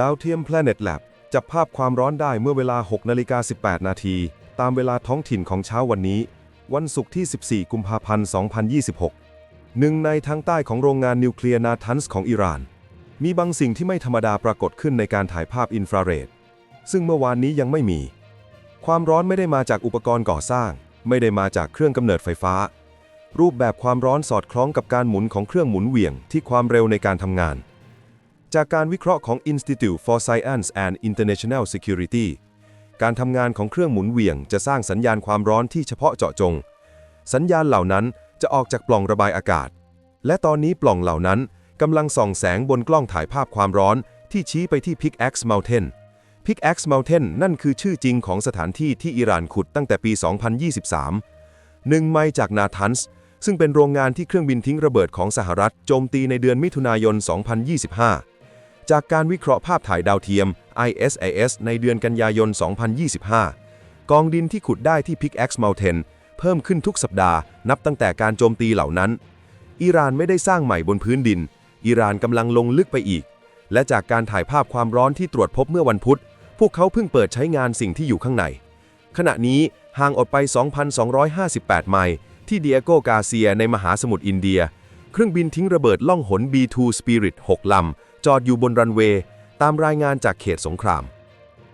ดาวเทียม Planet Lab จับภาพความร้อนได้เมื่อเวลา 6นาฬิกา18 นาที ตามเวลาท้องถิ่นของเช้าวันนี้ วันศุกร์ที่ 14 กุมภาพันธ์ 2026 หนึ่งในทางใต้ของโรงงานนิวเคลียร์นาทันส์ของอิหร่าน มีบางสิ่งที่ไม่ธรรมดาปรากฏขึ้นในการถ่ายภาพอินฟราเรด ซึ่งเมื่อวานนี้ยังไม่มี ความร้อนไม่ได้มาจากอุปกรณ์ก่อสร้าง ไม่ได้มาจากเครื่องกำเนิดไฟฟ้า รูปแบบความร้อนสอดคล้องกับการหมุนของเครื่องหมุนเหวี่ยงที่ความเร็วในการทำงาน จากการวิเคราะห์ของ Institute for Science and International Security การทำงานของเครื่องหมุนเวียงจะสร้างสัญญาณความร้อนที่เฉพาะเจาะจง สัญญาณเหล่านั้นจะออกจากปล่องระบายอากาศ และตอนนี้ปล่องเหล่านั้นกำลังส่องแสงบนกล้องถ่ายภาพความร้อนที่ชี้ไปที่ Pickaxe Mountain Pickaxe Mountain นั่นคือชื่อจริงของสถานที่ที่อิหร่านขุดตั้งแต่ปี 2023 หนึ่งไมล์จากนาทันส์ซึ่งเป็นโรงงานที่เครื่องบินทิ้งระเบิดของสหรัฐโจมตีในเดือนมิถุนายน 2025 จากการวิเคราะห์ภาพถ่ายดาวเทียม ISIS ในเดือนกันยายน 2025 กองดินที่ขุดได้ที่ Pickaxe Mountain เพิ่มขึ้นทุกสัปดาห์ นับตั้งแต่การโจมตีเหล่านั้น อิหร่านไม่ได้สร้างใหม่บนพื้นดิน อิหร่านกำลังลงลึกไปอีก และจากการถ่ายภาพความร้อนที่ตรวจพบเมื่อวันพุธ พวกเขาเพิ่งเปิดใช้งานสิ่งที่อยู่ข้างใน ขณะนี้ห่างออกไป 2,258 ไมล์ที่เดียโกกาเซียในมหาสมุทรอินเดีย เครื่องบินทิ้งระเบิดล่องหน B2 Spirit 6 ลำ จอดอยู่บนรันเวย์ตามรายงานจากเขตสงคราม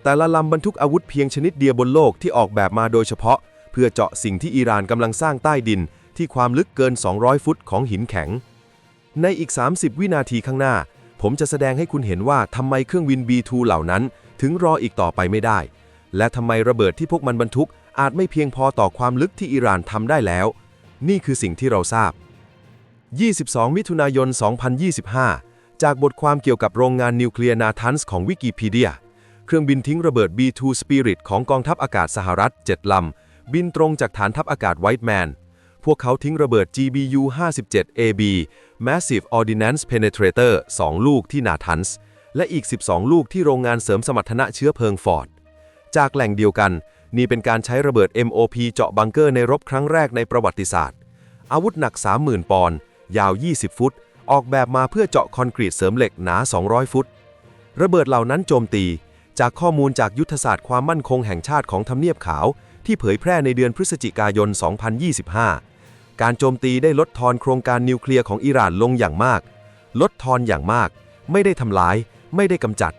แต่ละลำบรรทุกอาวุธเพียงชนิดเดียวบนโลกที่ออกแบบมาโดยเฉพาะ เพื่อเจาะสิ่งที่อิหร่านกำลังสร้างใต้ดินที่ความลึกเกิน 200 ฟุตของหินแข็ง ในอีก 30 วินาทีข้างหน้า ผมจะแสดงให้คุณเห็นว่าทำไมเครื่องบิน B2 เหล่านั้น ถึงรออีกต่อไปไม่ได้ และทำไมระเบิดที่พวกมันบรรทุกอาจไม่เพียงพอต่อความลึกที่อิหร่านทำได้แล้ว นี่คือสิ่งที่เราทราบ 22 มิถุนายน 2025 จากบทความเกี่ยวกับโรงงานนิวเคลียร์นาทันส์ของวิกิพีเดีย เครื่องบินทิ้งระเบิด B2 Spirit ของกองทัพอากาศสหรัฐ 7 ลำ บินตรงจากฐานทัพอากาศไวท์แมน พวกเขาทิ้งระเบิด GBU 57 AB Massive Ordnance Penetrator 2 ลูกที่นาทันส์และอีก 12 ลูกที่โรงงานเสริมสมรรถนะเชื้อเพลิงฟอร์ด จากแหล่งเดียวกัน นี่เป็นการใช้ระเบิด MOP เจาะบังเกอร์ในรบครั้งแรกในประวัติศาสตร์ อาวุธหนัก 30,000 ปอนด์ ยาว 20 ฟุต ออกแบบมาเพื่อเจาะคอนกรีตเสริมเหล็กหนา 200 ฟุต ระเบิดเหล่านั้นโจมตี จากข้อมูลจากยุทธศาสตร์ความมั่นคงแห่งชาติของทำเนียบขาว ที่เผยแพร่ในเดือนพฤศจิกายน 2025 การโจมตีได้ลดทอนโครงการนิวเคลียร์ของอิหร่านลงอย่างมาก ลดทอนอย่างมาก ไม่ได้ทำลาย ไม่ได้กำจัด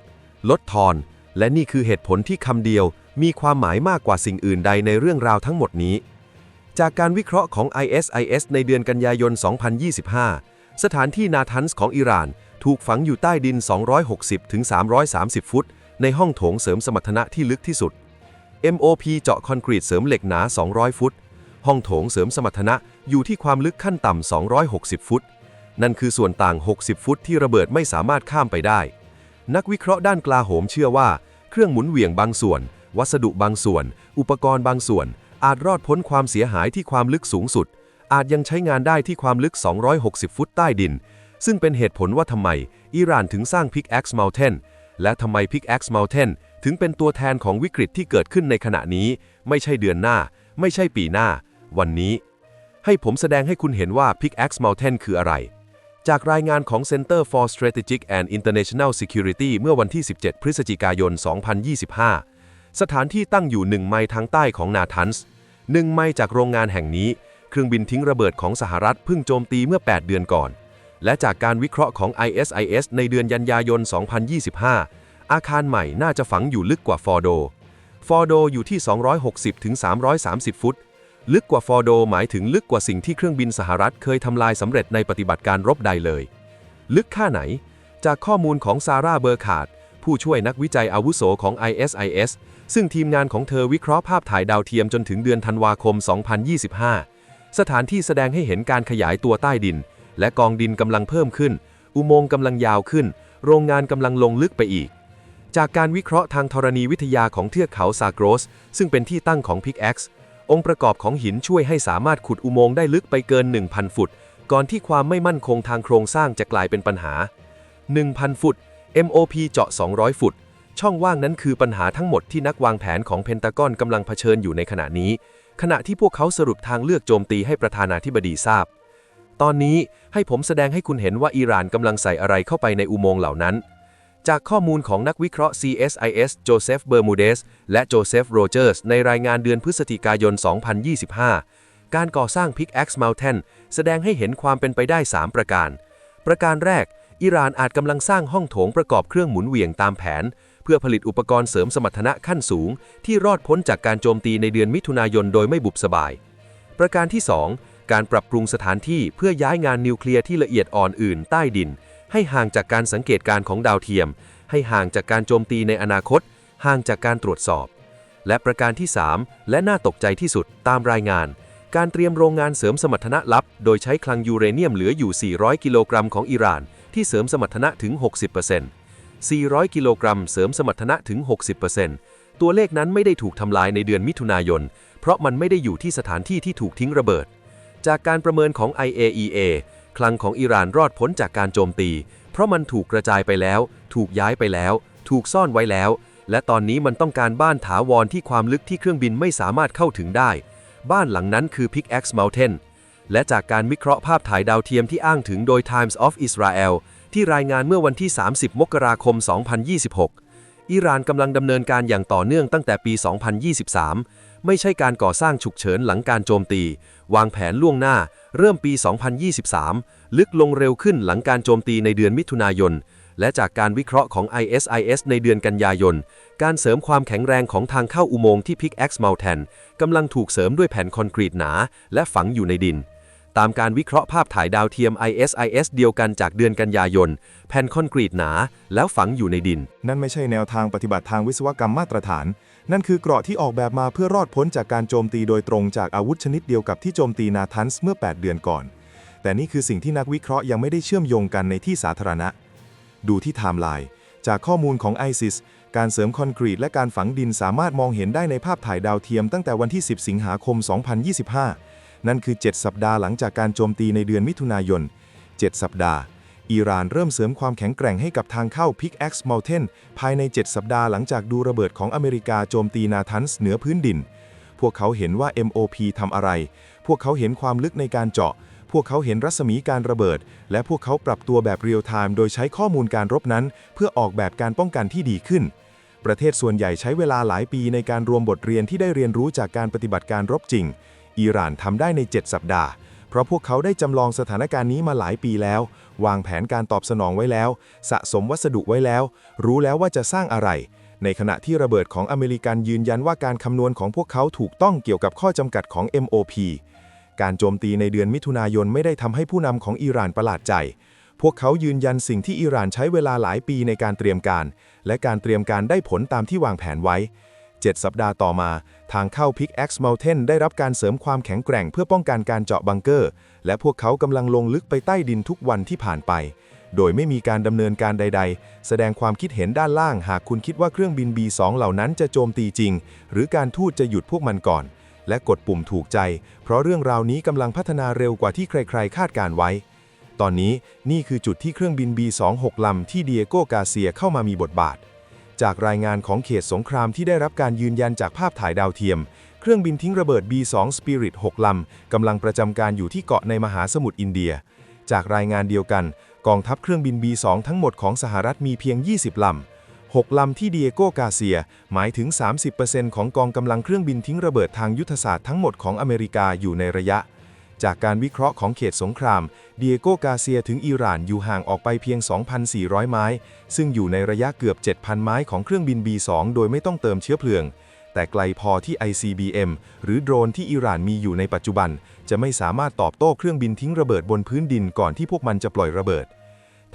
ลดทอน และนี่คือเหตุผลที่คำเดียว มีความหมายมากกว่าสิ่งอื่นใดในเรื่องราวทั้งหมดนี้จากการวิเคราะห์ของ ISIS ในเดือนกันยายน 2025 สถานที่นาทันส์ของอิหร่าน ถูกฝังอยู่ใต้ดิน 260-330 ฟุต ในห้องโถงเสริมสมรรถนะที่ลึกที่สุด MOP เจาะคอนกรีตเสริมเหล็กหนา 200 ฟุต ห้องโถงเสริมสมรรถนะอยู่ที่ความลึกขั้นต่ำ 260 ฟุต นั่นคือส่วนต่าง 60 ฟุตที่ระเบิดไม่สามารถข้ามไปได้ นักวิเคราะห์ด้านกลาโหมเชื่อว่า เครื่องหมุนเหวี่ยงบางส่วน วัสดุบางส่วน อุปกรณ์บางส่วน อาจรอดพ้นความเสียหายที่ความลึกสูงสุด อาจยังใช้งานได้ที่ความลึก 260 ฟุตใต้ดิน ซึ่งเป็นเหตุผลว่าทำไม อิหร่านถึงสร้าง Pickaxe Mountain และทำไม Pickaxe Mountain ถึงเป็นตัวแทนของวิกฤตที่เกิดขึ้นในขณะนี้ ไม่ใช่เดือนหน้า ไม่ใช่ปีหน้า วันนี้ ให้ผมแสดงให้คุณเห็นว่า Pickaxe Mountain คืออะไร จากรายงานของ Center for Strategic and International Security เมื่อวันที่ 17 พฤศจิกายน 2025 สถานที่ตั้งอยู่หนึ่งไมล์ทางใต้ของนาทันส์หนึ่งไมล์จากโรงงานแห่งนี้ เครื่องบินทิ้งระเบิดของสหรัฐเพิ่งโจมตีเมื่อ 8 เดือนก่อน และจากการวิเคราะห์ของ ISIS ในเดือนกันยายน 2025 อาคารใหม่น่าจะฝังอยู่ลึกกว่าฟอร์โด ฟอร์โดอยู่ที่ 260-330 ฟุต ลึกกว่าฟอร์โดหมายถึงลึกกว่าสิ่งที่เครื่องบินสหรัฐเคยทำลายสำเร็จในปฏิบัติการรบใดเลย ลึกค่าไหน จากข้อมูลของซาร่าเบอร์คาร์ดผู้ช่วยนักวิจัยอาวุโสของ ISIS ซึ่งทีมงานของเธอวิเคราะห์ภาพถ่ายดาวเทียมจนถึงเดือนธันวาคม 2025 สถานที่แสดงให้เห็นการขยายตัวใต้ดิน และกองดินกำลังเพิ่มขึ้น อุโมงค์กำลังยาวขึ้น โรงงานกำลังลงลึกไปอีก จากการวิเคราะห์ทางธรณีวิทยาของเทือกเขาซาโกรส ซึ่งเป็นที่ตั้งของ Pickaxe องค์ประกอบของหินช่วยให้สามารถขุดอุโมงค์ได้ลึกไปเกิน 1,000 ฟุต ก่อนที่ความไม่มั่นคงทางโครงสร้างจะกลายเป็นปัญหา 1,000 ฟุต MOP เจาะ 200 ฟุต ช่องว่างนั้นคือปัญหาทั้งหมดที่นักวางแผนของเพนตากอนกำลังเผชิญอยู่ในขณะนี้ ขณะที่พวกเขาสรุปทางเลือกโจมตีให้ประธานาธิบดีทราบ ตอนนี้ให้ผมแสดงให้คุณเห็นว่าอิหร่านกำลังใส่อะไรเข้าไปในอุโมงค์เหล่านั้น จากข้อมูลของนักวิเคราะห์ CSIS โจเซฟ เบอร์มูเดส และโจเซฟ โรเจอร์ส ในรายงานเดือนพฤศจิกายน 2025 การก่อสร้าง Pickaxe Mountain แสดงให้เห็นความเป็นไปได้ 3 ประการ ประการแรกอิหร่านอาจกำลังสร้างห้องโถงประกอบเครื่องหมุนเวียงตามแผน พื่อผลิตอุปกรณ์เสริมสมรรถนะขั้นสูง ที่รอดพ้นจากการโจมตีในเดือนมิถุนายนโดยไม่บุบสบาย ประการที่ 2 การปรับปรุงสถานที่เพื่อย้ายงานนิวเคลียร์ที่ละเอียดอ่อนอื่นใต้ดิน ให้ห่างจากการสังเกตการณ์ของดาวเทียม ให้ห่างจากการโจมตีในอนาคต ห่างจากการตรวจสอบ และประการที่ 3 และน่าตกใจที่สุดตามรายงานการเตรียมโรงงานเสริมสมรรถนะลับ โดยใช้คลังยูเรเนียมเหลืออยู่ 400 กิโลกรัมของอิหร่าน ที่เสริมสมรรถนะถึง 60% 400 กิโลกรัมเสริมสมรรถนะถึง 60%ตัวเลขนั้นไม่ได้ถูกทำลายในเดือนมิถุนายน เพราะมันไม่ได้อยู่ที่สถานที่ที่ถูกทิ้งระเบิด จากการประเมินของ IAEA คลังของอิหร่านรอดพ้นจากการโจมตี เพราะมันถูกกระจายไปแล้ว ถูกย้ายไปแล้ว ถูกซ่อนไว้แล้ว และตอนนี้มันต้องการบ้านถาวรที่ความลึกที่เครื่องบินไม่สามารถเข้าถึงได้ บ้านหลังนั้นคือ Pickaxe Mountain และจากการวิเคราะห์ภาพถ่ายดาวเทียมที่อ้างถึงโดย Times of Israel ที่รายงานเมื่อวันที่ 30 มกราคม 2026 อิหร่านกำลังดำเนินการอย่างต่อเนื่องตั้งแต่ปี 2023 ไม่ใช่การก่อสร้างฉุกเฉินหลังการโจมตี วางแผนล่วงหน้า เริ่มปี 2023 ลึกลงเร็วขึ้นหลังการโจมตีในเดือนมิถุนายน และจากการวิเคราะห์ของ ISIS ในเดือนกันยายน การเสริมความแข็งแรงของทางเข้าอุโมงค์ที่ Pickaxe Mountain กำลังถูกเสริมด้วยแผ่นคอนกรีตหนา และฝังอยู่ในดิน ตามการวิเคราะห์ภาพถ่ายดาวเทียม ISIS เดียวกันจากเดือนกันยายน แผ่นคอนกรีตหนา แล้วฝังอยู่ในดิน นั่นไม่ใช่แนวทางปฏิบัติทางวิศวกรรมมาตรฐาน นั่นคือเกราะที่ออกแบบมาเพื่อรอดพ้นจากการโจมตีโดยตรงจากอาวุธชนิดเดียวกับที่โจมตีนาทันส์เมื่อ 8 เดือนก่อน แต่นี่คือสิ่งที่นักวิเคราะห์ยังไม่ได้เชื่อมโยงกันในที่สาธารณะ ดูที่ไทม์ไลน์จากข้อมูลของ ISIS การเสริมคอนกรีตและการฝังดินสามารถมองเห็นได้ในภาพถ่ายดาวเทียมตั้งแต่วันที่ 10 สิงหาคม 2025 นั่นคือ 7 สัปดาห์หลังจากการโจมตีในเดือนมิถุนายน 7 สัปดาห์ อิหร่านเริ่มเสริมความแข็งแกร่งให้กับทางเข้า Pickaxe Mountain ภายใน 7 สัปดาห์หลังจากดูระเบิดของอเมริกาโจมตีนาทันส์เหนือพื้นดิน พวกเขาเห็นว่า MOP ทำอะไร พวกเขาเห็นความลึกในการเจาะ พวกเขาเห็นรัศมีการระเบิด และพวกเขาปรับตัวแบบเรียลไทม์โดยใช้ข้อมูลการรบนั้น เพื่อออกแบบการป้องกันที่ดีขึ้นประเทศส่วนใหญ่ใช้เวลาหลายปีในการรวมบทเรียนที่ได้เรียนรู้จากการปฏิบัติการรบจริง อิหร่านทำได้ใน 7 สัปดาห์ เพราะพวกเขาได้จำลองสถานการณ์นี้มาหลายปีแล้ว วางแผนการตอบสนองไว้แล้ว สะสมวัสดุไว้แล้ว รู้แล้วว่าจะสร้างอะไร ในขณะที่ระเบิดของอเมริกันยืนยันว่าการคำนวณของพวกเขาถูกต้องเกี่ยวกับข้อจำกัดของ MOP การโจมตีในเดือนมิถุนายนไม่ได้ทำให้ผู้นำของอิหร่านประหลาดใจ พวกเขายืนยันสิ่งที่อิหร่านใช้เวลาหลายปีในการเตรียมการ และการเตรียมการได้ผลตามที่วางแผนไว้ 7 สัปดาห์ต่อมา ทางเข้า Pickaxe Mountain ได้รับการเสริมความแข็งแกร่งเพื่อป้องกันการเจาะบังเกอร์ และพวกเขากำลังลงลึกไปใต้ดินทุกวันที่ผ่านไป โดยไม่มีการดำเนินการใด ๆ แสดงความคิดเห็นด้านล่าง หากคุณคิดว่าเครื่องบิน B2 เหล่านั้นจะโจมตีจริง หรือการทูตจะหยุดพวกมันก่อน และกดปุ่มถูกใจ เพราะเรื่องราวนี้กำลังพัฒนาเร็วกว่าที่ใคร ๆ คาดการไว้ ตอนนี้นี่คือจุดที่เครื่องบิน B26 ลำที่เดียโกกาเซียเข้ามามีบทบาท จากรายงานของเขตสงครามที่ได้รับการยืนยันจากภาพถ่ายดาวเทียม เครื่องบินทิ้งระเบิด B2 Spirit 6 ลำ กำลังประจำการอยู่ที่เกาะในมหาสมุทรอินเดีย จากรายงานเดียวกัน กองทัพเครื่องบิน B2 ทั้งหมดของสหรัฐมีเพียง 20 ลำ6 ลำที่เดียโกกาเซีย หมายถึง 30%ของกองกำลังเครื่องบินทิ้งระเบิดทางยุทธศาสตร์ทั้งหมดของอเมริกาอยู่ในระยะ จากการวิเคราะห์ของเขตสงคราม เดียโกกาเซียถึงอิหร่านอยู่ห่างออกไปเพียง 2,400 ไม้ ซึ่งอยู่ในระยะเกือบ 7,000 ไม้ของเครื่องบิน B2 โดยไม่ต้องเติมเชื้อเพลิง แต่ไกลพอที่ ICBM หรือโดรนที่อิหร่านมีอยู่ในปัจจุบัน จะไม่สามารถตอบโต้เครื่องบินทิ้งระเบิดบนพื้นดินก่อนที่พวกมันจะปล่อยระเบิด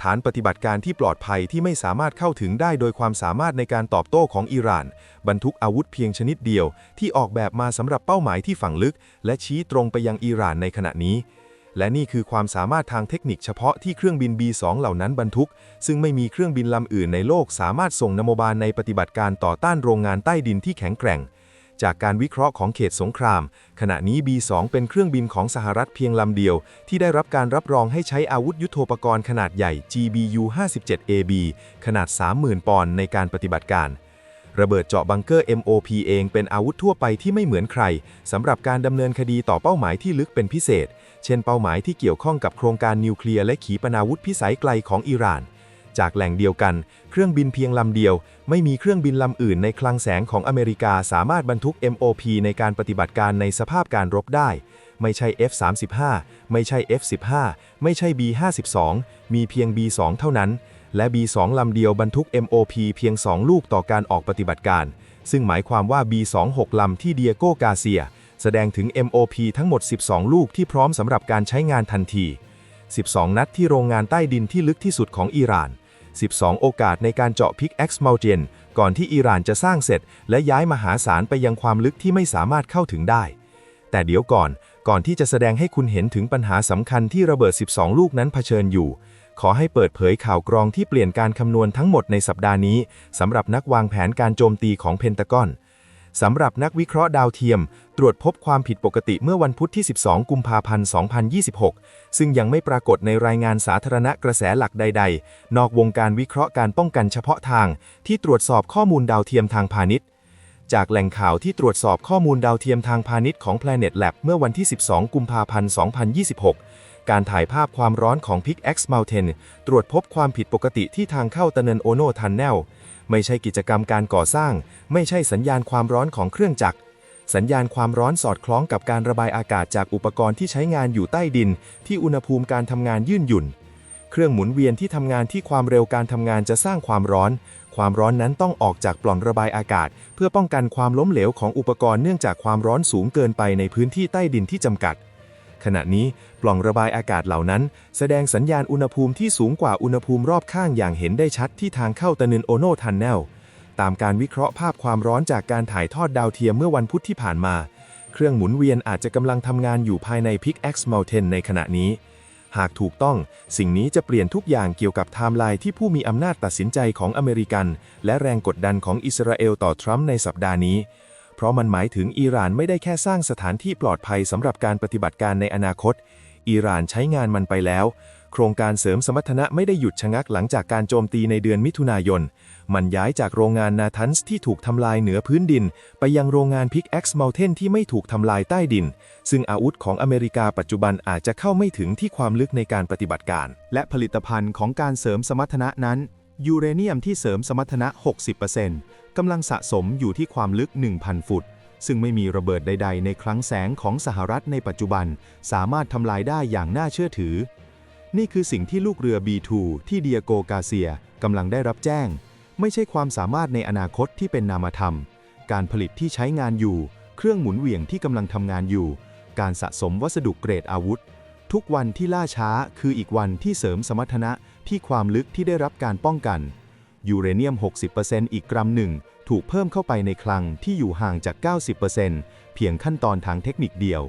ฐานปฏิบัติการที่ปลอดภัยที่ไม่สามารถเข้าถึงได้โดยความสามารถในการตอบโต้ของอิหร่าน บรรทุกอาวุธเพียงชนิดเดียว ที่ออกแบบมาสำหรับเป้าหมายที่ฝังลึก และชี้ตรงไปยังอิหร่านในขณะนี้ และนี่คือความสามารถทางเทคนิคเฉพาะที่เครื่องบิน B2 เหล่านั้นบรรทุก ซึ่งไม่มีเครื่องบินลำอื่นในโลกสามารถส่งนโมบายในปฏิบัติการต่อต้านโรงงานใต้ดินที่แข็งแกร่ง จากการวิเคราะห์ของเขตสงคราม ขณะนี้ B2 เป็นเครื่องบินของสหรัฐเพียงลำเดียว ที่ได้รับการรับรองให้ใช้อาวุธยุโทโธปกรณ์ขนาดใหญ่ GBU-57AB ขนาด 30,000 ปอนด์ในการปฏิบัติการ ระเบิดเจาะบังเกอร์ MOP เองเป็นอาวุธทั่วไปที่ไม่เหมือนใครสำหรับการดำเนินคดีต่อเป้าหมายที่ลึกเป็นพิเศษ เช่นเป้าหมายที่เกี่ยวข้องกับโครงการนิวเคลียร์และขีปนาวุธพิสัยไกลของอิหร่าน จากแหล่งเดียวกัน เครื่องบินเพียงลำเดียว ไม่มีเครื่องบินลำอื่นในคลังแสงของอเมริกาสามารถบรรทุก MOP ในการปฏิบัติการในสภาพการรบได้ ไม่ใช่ F-35 ไม่ใช่ F-15 ไม่ใช่ B-52 มีเพียง B-2 เท่านั้น และ B-2 ลำเดียวบรรทุก MOP เพียง 2 ลูกต่อการออกปฏิบัติการ ซึ่งหมายความว่า B-26 ลำที่เดียโกกาเซีย แสดงถึง MOP ทั้งหมด 12 ลูกที่พร้อมสำหรับการใช้งานทันที 12 นัดที่โรงงานใต้ดินที่ลึกที่สุดของอิหร่าน 12 โอกาสในการเจาะพิก X Mountain ก่อนที่อิหร่านจะสร้างเสร็จ และย้ายมหาศาลไปยังความลึกที่ไม่สามารถเข้าถึงได้ แต่เดี๋ยวก่อน ก่อนที่จะแสดงให้คุณเห็นถึงปัญหาสำคัญที่ระเบิด 12 ลูกนั้นเผชิญอยู่ ขอให้เปิดเผยข่าวกรองที่เปลี่ยนการคำนวณทั้งหมดในสัปดาห์นี้สำหรับนักวางแผนการโจมตีของเพนตากอนสำหรับนักวิเคราะห์ดาวเทียม ตรวจพบความผิดปกติเมื่อวันพุธที่ 12 กุมภาพันธ์ 2026 ซึ่งยังไม่ปรากฏในรายงานสาธารณะกระแสหลักใด ๆ นอกวงการวิเคราะห์การป้องกันเฉพาะทาง ที่ตรวจสอบข้อมูลดาวเทียมทางพาณิชย์ จากแหล่งข่าวที่ตรวจสอบข้อมูลดาวเทียมทางพาณิชย์ของ Planet Lab เมื่อวันที่ 12 กุมภาพันธ์ 2026 การถ่ายภาพความร้อนของ Pic X Mountain ตรวจพบความผิดปกติที่ทางเข้าตะเนินโอโนทันแนลไม่ใช่กิจกรรมการก่อสร้าง ไม่ใช่สัญญาณความร้อนของเครื่องจักร สัญญาณความร้อนสอดคล้องกับการระบายอากาศจากอุปกรณ์ที่ใช้งานอยู่ใต้ดิน ที่อุณหภูมิการทำงานยืนหยุ่น เครื่องหมุนเวียนที่ทำงานที่ความเร็วการทำงานจะสร้างความร้อน ความร้อนนั้นต้องออกจากปล่องระบายอากาศ เพื่อป้องกันความล้มเหลวของอุปกรณ์เนื่องจากความร้อนสูงเกินไปในพื้นที่ใต้ดินที่จำกัด ขณะนี้ปล่องระบายอากาศเหล่านั้น แสดงสัญญาณอุณหภูมิที่สูงกว่าอุณหภูมิรอบข้างอย่างเห็นได้ชัดที่ทางเข้าตะนินโอโนทันแนล ตามการวิเคราะห์ภาพความร้อนจากการถ่ายทอดดาวเทียมเมื่อวันพุธที่ผ่านมา เครื่องหมุนเวียนอาจจะกำลังทำงานอยู่ภายใน Pic X Mountain ในขณะนี้ หากถูกต้อง สิ่งนี้จะเปลี่ยนทุกอย่างเกี่ยวกับไทม์ไลน์ที่ผู้มีอำนาจตัดสินใจของอเมริกัน และแรงกดดันของอิสราเอลต่อทรัมป์ในสัปดาห์นี้ เพราะมันหมายถึงอิหร่านไม่ได้แค่สร้างสถานที่ปลอดภัยสำหรับการปฏิบัติการในอนาคต อิหร่านใช้งานมันไปแล้ว โครงการเสริมสมรรถนะไม่ได้หยุดชะงักหลังจากการโจมตีในเดือนมิถุนายน มันย้ายจากโรงงานนาทันส์ที่ถูกทำลายเหนือพื้นดิน ไปยังโรงงานพิก X Mountain ที่ไม่ถูกทำลายใต้ดิน ซึ่งอาวุธของอเมริกาปัจจุบันอาจจะเข้าไม่ถึงที่ความลึกในการปฏิบัติการ และผลิตภัณฑ์ของการเสริมสมรรถนะนั้น ยูเรเนียมที่เสริมสมรรถนะ 60%กำลังสะสมอยู่ที่ความลึก 1,000 ฟุต ซึ่งไม่มีระเบิดใด ๆ ในคลังแสงของสหรัฐในปัจจุบัน สามารถทำลายได้อย่างน่าเชื่อถือ นี่คือสิ่งที่ลูกเรือ B2 ที่เดียโกกาเซียกำลังได้รับแจ้ง ไม่ใช่ความสามารถในอนาคตที่เป็นนามธรรม การผลิตที่ใช้งานอยู่ เครื่องหมุนเหวี่ยงที่กำลังทำงานอยู่ การสะสมวัสดุเกรดอาวุธ ทุกวันที่ล่าช้าคืออีกวันที่เสริมสมรรถนะ ที่ความลึกที่ได้รับการป้องกัน ยูเรเนียม 60%อีกกรัมหนึ่ง ถูกเพิ่มเข้าไปในคลังที่อยู่ห่างจาก 90%เพียงขั้นตอนทางเทคนิคเดียว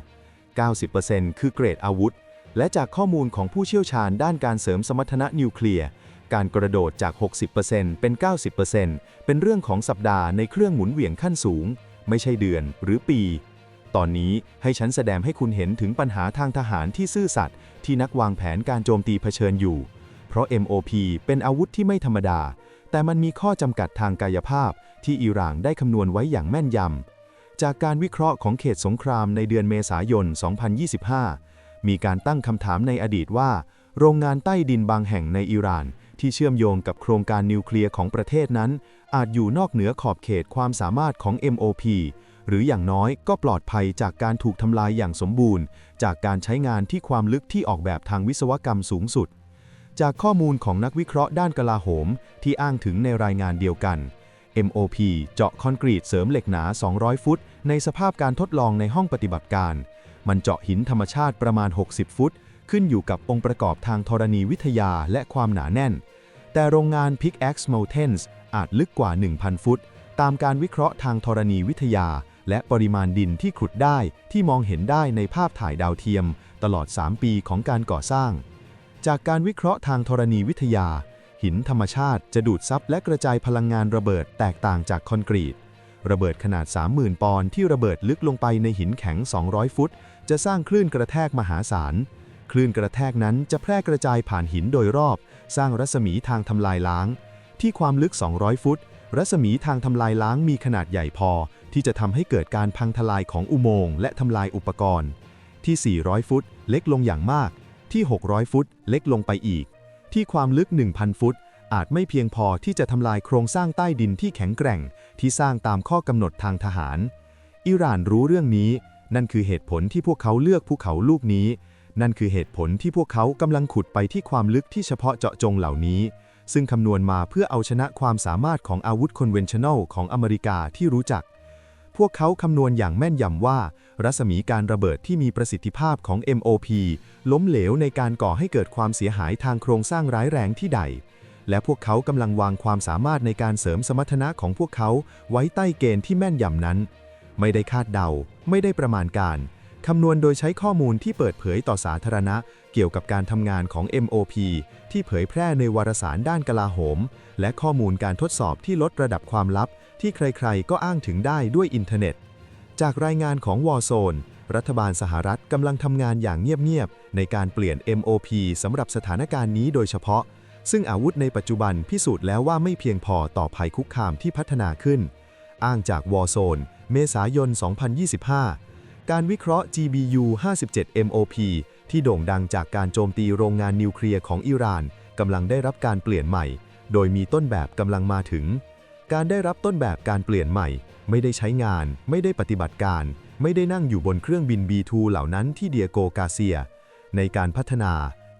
90%คือเกรดอาวุธ และจากข้อมูลของผู้เชี่ยวชาญด้านการเสริมสมรรถนะนิวเคลียร์ การกระโดดจาก 60%เป็น 90%เป็นเรื่องของสัปดาห์ในเครื่องหมุนเหวี่ยงขั้นสูง ไม่ใช่เดือนหรือปีตอนนี้ให้ฉันแสดงให้คุณเห็นถึงปัญหาทางทหารที่ซื่อสัตย์ที่นักวางแผนการโจมตีเผชิญอยู่ เพราะ MOP เป็นอาวุธที่ไม่ธรรมดา แต่มันมีข้อจำกัดทางกายภาพที่อิหร่านได้คำนวณไว้อย่างแม่นยำ จากการวิเคราะห์ของเขตสงครามในเดือนเมษายน 2025 มีการตั้งคำถามในอดีตว่า โรงงานใต้ดินบางแห่งในอิหร่าน ที่เชื่อมโยงกับโครงการนิวเคลียร์ของประเทศนั้น อาจอยู่นอกเหนือขอบเขตความสามารถของ MOP หรืออย่างน้อยก็ปลอดภัยจากการถูกทำลายอย่างสมบูรณ์ จากการใช้งานที่ความลึกที่ออกแบบทางวิศวกรรมสูงสุด จากข้อมูลของนักวิเคราะห์ด้านกลาโหม ที่อ้างถึงในรายงานเดียวกัน MOP เจาะคอนกรีตเสริมเหล็กหนา 200 ฟุต ในสภาพการทดลองในห้องปฏิบัติการ มันเจาะหินธรรมชาติประมาณ 60 ฟุต ขึ้นอยู่กับองค์ประกอบทางธรณีวิทยาและความหนาแน่น แต่โรงงาน Pickaxe Mountains อาจลึกกว่า 1,000 ฟุต ตามการวิเคราะห์ทางธรณีวิทยา และปริมาณดินที่ขุดได้ที่มองเห็นได้ในภาพถ่ายดาวเทียม ตลอด 3 ปีของการก่อสร้าง จากการวิเคราะห์ทางธรณีวิทยา หินธรรมชาติจะดูดซับและกระจายพลังงานระเบิดแตกต่างจากคอนกรีต ระเบิดขนาด 30,000 ปอนด์ที่ระเบิดลึกลงไปในหินแข็ง 200 ฟุต จะสร้างคลื่นกระแทกมหาศาล คลื่นกระแทกนั้นจะแพร่กระจายผ่านหินโดยรอบ สร้างรัศมีทางทำลายล้าง ที่ความลึก 200 ฟุต รัศมีทางทำลายล้างมีขนาดใหญ่พอ ที่จะทำให้เกิดการพังทลายของอุโมงค์และทำลายอุปกรณ์ ที่ 400 ฟุต เล็กลงอย่างมาก ที่ 600 ฟุต เล็กลงไปอีก ที่ความลึก 1,000 ฟุต อาจไม่เพียงพอที่จะทำลายโครงสร้างใต้ดินที่แข็งแกร่ง ที่สร้างตามข้อกำหนดทางทหาร อิหร่านรู้เรื่องนี้ นั่นคือเหตุผลที่พวกเขาเลือกภูเขาลูกนี้ นั่นคือเหตุผลที่พวกเขากำลังขุดไปที่ความลึกที่เฉพาะเจาะจงเหล่านี้ ซึ่งคำนวณมาเพื่อเอาชนะความสามารถของอาวุธคอนเวนชั่นแนลของอเมริกาที่รู้จัก พวกเขาคำนวณอย่างแม่นยำว่า รัศมีการระเบิดที่มีประสิทธิภาพของ MOP ล้มเหลวในการก่อให้เกิดความเสียหายทางโครงสร้างร้ายแรงที่ใด และพวกเขากำลังวางความสามารถในการเสริมสมรรถนะของพวกเขาไว้ใต้เกณฑ์ที่แม่นยำนั้น ไม่ได้คาดเดา ไม่ได้ประมาณการคำนวณโดยใช้ข้อมูลที่เปิดเผยต่อสาธารณะ เกี่ยวกับการทำงานของ MOP ที่เผยแพร่ในวารสารด้านกลาโหม และข้อมูลการทดสอบที่ลดระดับความลับ ที่ใครๆ ก็อ้างถึงได้ด้วยอินเทอร์เน็ต จากรายงานของวอ r z โซนรัฐบาลสหรัฐกำลังทำงานอย่างเงียบๆ ในการเปลี่ยน MOP สำหรับสถานการณ์นี้โดยเฉพาะ ซึ่งอาวุธในปัจจุบันพิสูจน์แล้วว่าไม่เพียงพอต่อภัยคุกคามที่พัฒนาขึ้น อ้างจากวอ r z โซนเมษายน 2025 การวิเคราะห์ GBU 57 MOP ที่โด่งดังจากการโจมตีโรงงานนิวเคลียร์ของอิหร่านกำลังได้รับการเปลี่ยนใหม่ โดยมีต้นแบบกำลังมาถึง การได้รับต้นแบบการเปลี่ยนใหม่ ไม่ได้ใช้งาน ไม่ได้ปฏิบัติการ ไม่ได้นั่งอยู่บนเครื่องบิน B2 เหล่านั้นที่เดียโกกาเซีย ในการพัฒนา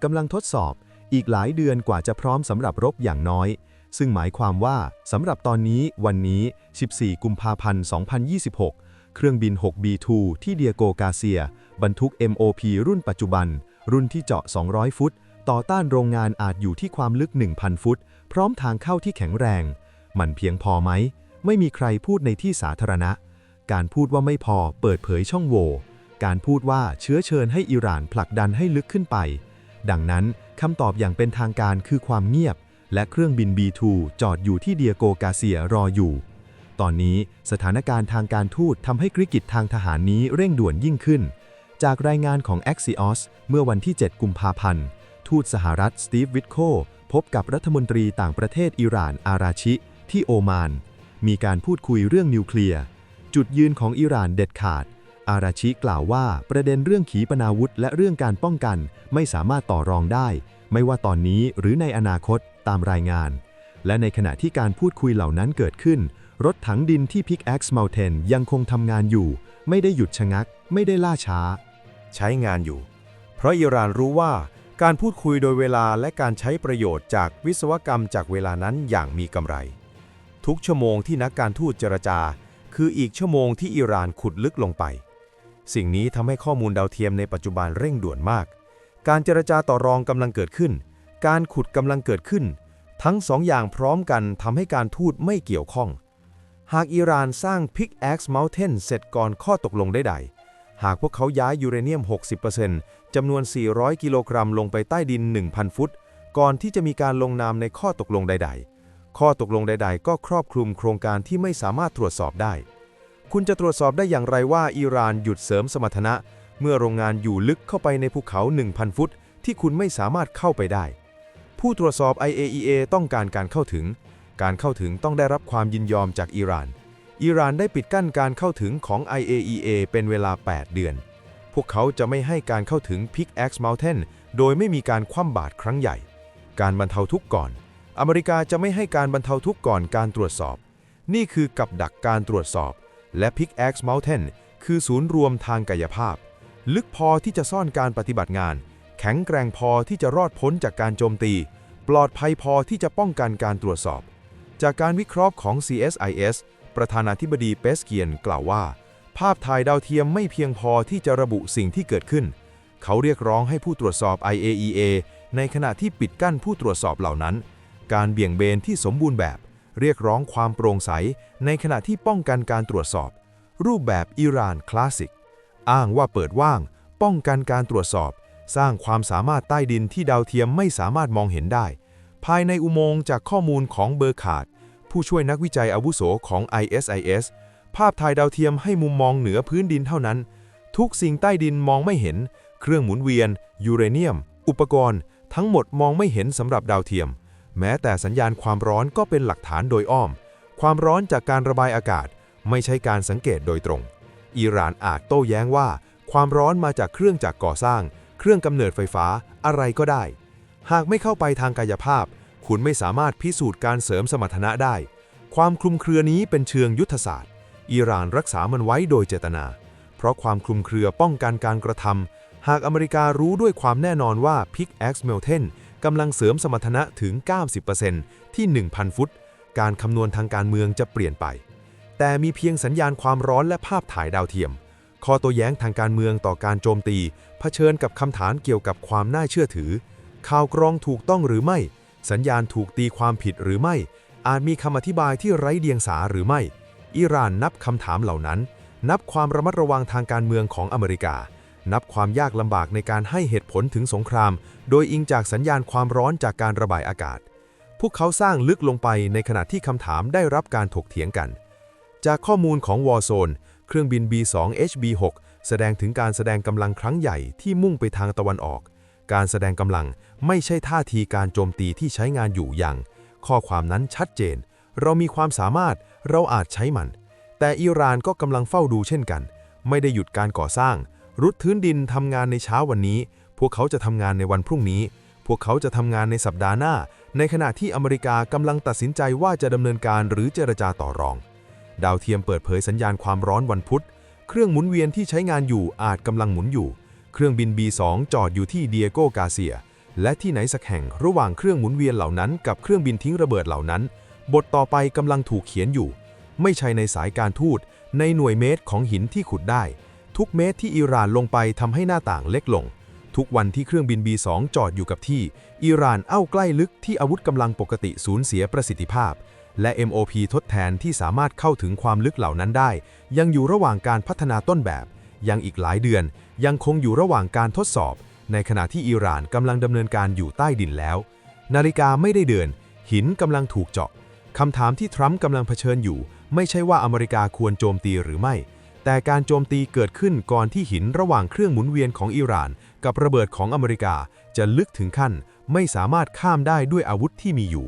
กำลังทดสอบอีกหลายเดือนกว่าจะพร้อมสำหรับรบอย่างน้อย ซึ่งหมายความว่าสำหรับตอนนี้วันนี้ 14 กุมภาพันธ์ 2026 เครื่องบิน 6B2 ที่เดียโกกาเซีย บรรทุก MOP รุ่นปัจจุบัน รุ่นที่เจาะ 200 ฟุต ต่อต้านโรงงานอาจอยู่ที่ความลึก 1,000 ฟุต พร้อมทางเข้าที่แข็งแรง มันเพียงพอไหม ไม่มีใครพูดในที่สาธารณะ การพูดว่าไม่พอเปิดเผยช่องโหว่การพูดว่าเชื้อเชิญให้อิหร่านผลักดันให้ลึกขึ้นไป ดังนั้นคำตอบอย่างเป็นทางการคือความเงียบ และเครื่องบิน B2 จอดอยู่ที่เดียโกกาเซียรออยู่ ตอนนี้สถานการณ์ทางการทูตทำให้กริกิจทางทหารนี้เร่งด่วนยิ่งขึ้น จากรายงานของ Axios เมื่อวันที่ 7 กุมภาพันธ์ ทูตสหรัฐสตีฟวิทโคพบกับรัฐมนตรีต่างประเทศอิหร่านอาราชิ ที่โอมาน มีการพูดคุยเรื่องนิวเคลียร์ จุดยืนของอิหร่านเด็ดขาด อาราชิกล่าวว่าประเด็นเรื่องขีปนาวุธ และเรื่องการป้องกันไม่สามารถต่อรองได้ ไม่ว่าตอนนี้หรือในอนาคตตามรายงาน และในขณะที่การพูดคุยเหล่านั้นเกิดขึ้น รถถังดินที่ Pickaxe Mountain ยังคงทำงานอยู่ ไม่ได้หยุดชะงัก ไม่ได้ล่าช้า ใช้งานอยู่ เพราะอิหร่านรู้ว่าการพูดคุยโดยเวลาและการใช้ประโยชน์จากวิศวกรรมจากเวลานั้นอย่างมีกำไร ทุกชั่วโมงที่นักการทูตเจรจา คืออีกชั่วโมงที่อิหร่านขุดลึกลงไป สิ่งนี้ทำให้ข้อมูลดาวเทียมในปัจจุบันเร่งด่วนมาก การเจรจาต่อรองกำลังเกิดขึ้น การขุดกำลังเกิดขึ้น ทั้งสองอย่างพร้อมกันทำให้การทูตไม่เกี่ยวข้อง หากอิหร่านสร้าง Pickaxe Mountain เสร็จก่อนข้อตกลงได้ใดหากพวกเขาย้ายยูเรเนียม 60%จำนวน 400 กิโลกรัมลงไปใต้ดิน 1,000 ฟุต ก่อนที่จะมีการลงนามในข้อตกลงใด ๆ ข้อตกลงใด ๆ ก็ครอบคลุมโครงการที่ไม่สามารถตรวจสอบได้ คุณจะตรวจสอบได้อย่างไรว่าอิหร่านหยุดเสริมสมรรถนะ เมื่อโรงงานอยู่ลึกเข้าไปในภูเขา 1,000 ฟุต ที่คุณไม่สามารถเข้าไปได้ ผู้ตรวจสอบ IAEA ต้องการการเข้าถึง การเข้าถึงต้องได้รับความยินยอมจากอิหร่าน อิหร่านได้ปิดกั้นการเข้าถึงของ IAEA เป็นเวลา 8 เดือน พวกเขาจะไม่ให้การเข้าถึง Pickaxe Mountain โดยไม่มีการคว่ำบาตรครั้งใหญ่ การบรรเทาทุกข์ก่อน อเมริกาจะไม่ให้การบรรเทาทุกข์ก่อนการตรวจสอบ นี่คือกับดักการตรวจสอบ และ Pickaxe Mountain คือศูนย์รวมทางกายภาพ ลึกพอที่จะซ่อนการปฏิบัติงาน แข็งแกร่งพอที่จะรอดพ้นจากการโจมตี ปลอดภัยพอที่จะป้องกันการตรวจสอบ จากการวิเคราะห์ของ CSIS ประธานาธิบดีเปสเกียนกล่าวว่า ภาพถ่ายดาวเทียมไม่เพียงพอที่จะระบุสิ่งที่เกิดขึ้น เขาเรียกร้องให้ผู้ตรวจสอบ IAEA ในขณะที่ปิดกั้นผู้ตรวจสอบเหล่านั้น การเบี่ยงเบนที่สมบูรณ์แบบ เรียกร้องความโปร่งใส ในขณะที่ป้องกันการตรวจสอบ รูปแบบอิหร่านคลาสสิก อ้างว่าเปิดว่าง ป้องกันการตรวจสอบ สร้างความสามารถใต้ดินที่ดาวเทียมไม่สามารถมองเห็นได้ ภายในอุโมงค์จากข้อมูลของเบอร์ขาด ผู้ช่วยนักวิจัยอาวุโสของ ISIS ภาพถ่ายดาวเทียมให้มุมมองเหนือพื้นดินเท่านั้น ทุกสิ่งใต้ดินมองไม่เห็น เครื่องหมุนเวียน ยูเรเนียม อุปกรณ์ ทั้งหมดมองไม่เห็นสำหรับดาวเทียม แม้แต่สัญญาณความร้อนก็เป็นหลักฐานโดยอ้อม ความร้อนจากการระบายอากาศไม่ใช่การสังเกตโดยตรง อิหร่านอาจโต้แย้งว่า ความร้อนมาจากเครื่องจักรก่อสร้าง เครื่องกำเนิดไฟฟ้าอะไรก็ได้ หากไม่เข้าไปทางกายภาพ คุณไม่สามารถพิสูจน์การเสริมสมรรถนะได้ ความคลุมเครือนี้เป็นเชิงยุทธศาสตร์ อิหร่านรักษามันไว้โดยเจตนา เพราะความคลุมเครือป้องกันการกระทำหากอเมริการู้ด้วยความแน่นอนว่า Pickaxe Mountain กำลังเสริมสมรรถนะถึง 90%ที่ 1,000 ฟุต การคำนวณทางการเมืองจะเปลี่ยนไป แต่มีเพียงสัญญาณความร้อนและภาพถ่ายดาวเทียม ข้อโต้แย้งทางการเมืองต่อการโจมตีเผชิญกับคำถามเกี่ยวกับความน่าเชื่อถือ ข่าวกรองถูกต้องหรือไม่ สัญญาณถูกตีความผิดหรือไม่ อาจมีคำอธิบายที่ไร้เดียงสาหรือไม่ อิหร่านนับคำถามเหล่านั้น นับความระมัดระวังทางการเมืองของอเมริกา นับความยากลำบากในการให้เหตุผลถึงสงคราม โดยอิงจากสัญญาณความร้อนจากการระบายอากาศ พวกเขาสร้างลึกลงไปในขณะที่คำถามได้รับการถกเถียงกัน จากข้อมูลของ Warzone เครื่องบิน B2 HB6 แสดงถึงการแสดงกำลังครั้งใหญ่ที่มุ่งไปทางตะวันออก การแสดงกำลังไม่ใช่ท่าทีการโจมตีที่ใช้งานอยู่อย่าง ข้อความนั้นชัดเจน เรามีความสามารถเราอาจใช้มัน แต่อิหร่านก็กำลังเฝ้าดูเช่นกัน ไม่ได้หยุดการก่อสร้าง รุดทื้นดินทำงานในเช้าวันนี้ พวกเขาจะทำงานในวันพรุ่งนี้ พวกเขาจะทำงานในสัปดาห์หน้า ในขณะที่อเมริกากำลังตัดสินใจว่าจะดำเนินการหรือเจรจาต่อรอง ดาวเทียมเปิดเผยสัญญาณความร้อนวันพุธ เครื่องหมุนเวียนที่ใช้งานอยู่อาจกำลังหมุนอยู่ เครื่องบิน B2 จอดอยู่ที่เดียโกกาเซีย และที่ไหนสักแห่งระหว่างเครื่องหมุนเวียนเหล่านั้นกับเครื่องบินทิ้งระเบิดเหล่านั้น บทต่อไปกำลังถูกเขียนอยู่ ไม่ใช่ในสายการทูตในหน่วยเมตรของหินที่ขุดได้ ทุกเมตรที่อิหร่านลงไปทำให้หน้าต่างเล็กลง ทุกวันที่เครื่องบิน B2 จอดอยู่กับที่ อิหร่านเอ้าใกล้ลึกที่อาวุธกำลังปกติสูญเสียประสิทธิภาพ และ MOP ทดแทนที่สามารถเข้าถึงความลึกเหล่านั้นได้ ยังอยู่ระหว่างการพัฒนาต้นแบบ ยังอีกหลายเดือน ยังคงอยู่ระหว่างการทดสอบ ในขณะที่อิหร่านกำลังดำเนินการอยู่ใต้ดินแล้ว นาฬิกาไม่ได้เดิน หินกำลังถูกเจาะคำถามที่ทรัมป์กำลังเผชิญอยู่ ไม่ใช่ว่าอเมริกาควรโจมตีหรือไม่ แต่การโจมตีเกิดขึ้นก่อนที่หินระหว่างเครื่องหมุนเวียนของอิหร่าน กับระเบิดของอเมริกาจะลึกถึงขั้น ไม่สามารถข้ามได้ด้วยอาวุธที่มีอยู่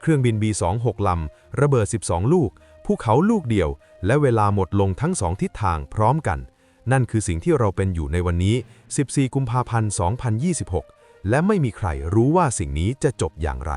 เครื่องบิน B2 6 ลำ ระเบิด 12 ลูก ภูเขาลูกเดียว และเวลาหมดลงทั้งสองทิศทางพร้อมกัน นั่นคือสิ่งที่เราเป็นอยู่ในวันนี้ 14 กุมภาพันธ์ 2026 และไม่มีใครรู้ว่าสิ่งนี้จะจบอย่างไร